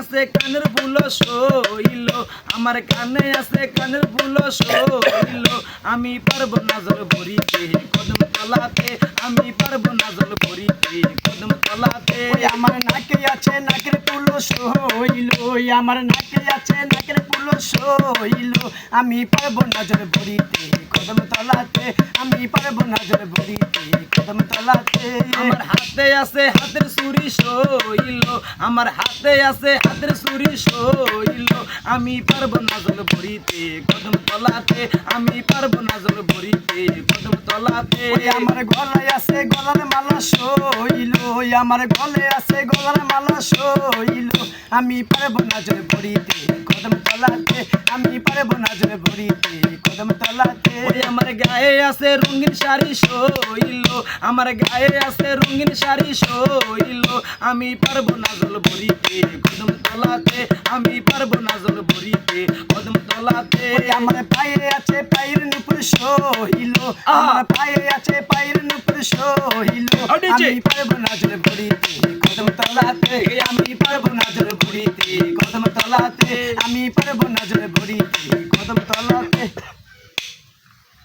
আছে কানের ফুল সইল। আমার কানে আছে কানের ফুল সইল। আমি পারব নজর ভরিতে। আমার নাকে আছে নাকের পুলো সইল আমার নাকে আছে নাকের পুলো সইল আমি পারব নজর ভরিতে কদম তলাতে আমি পারব নজর ভরিতে কদম তলাতে। আমার হাতে আছে হাতের ছুরি সইল। আমার হাতে আছে হাতের ছুরি সইল। আমি পারব না জল ভরিতে কদম তলাতে আমি পারব না জল ভরিতে কদম তলাতে। আমার গলায় আছে গলার মালা সইল। ওই আমার গলে আছে গলার মালা সইল। আমি পারব নজর ভরিতে কদম তলাতে। আমি পারব নজর ভরিতে কদম তলাতে। আমার গায়ে আছে রঙিন শাড়ি সইল। আমার গায়ে আছে রঙিন শাড়ি সইল। আমি পারব না জল ভরিতে কদম তলাতে। আমি পারব না জল ভরিতে কদম তলাতে। আমার পায়ে আছে পায়ের নুপুর সহিল আমার পায়ে আছে পায়ের নুপুর আউডিছে। আমি পারব নজর ভরিতে কদম তলাতে আমি পারব নজর ভরিতে কদম তলাতে আমি পারব নজর ভরিতে কদম তলাতে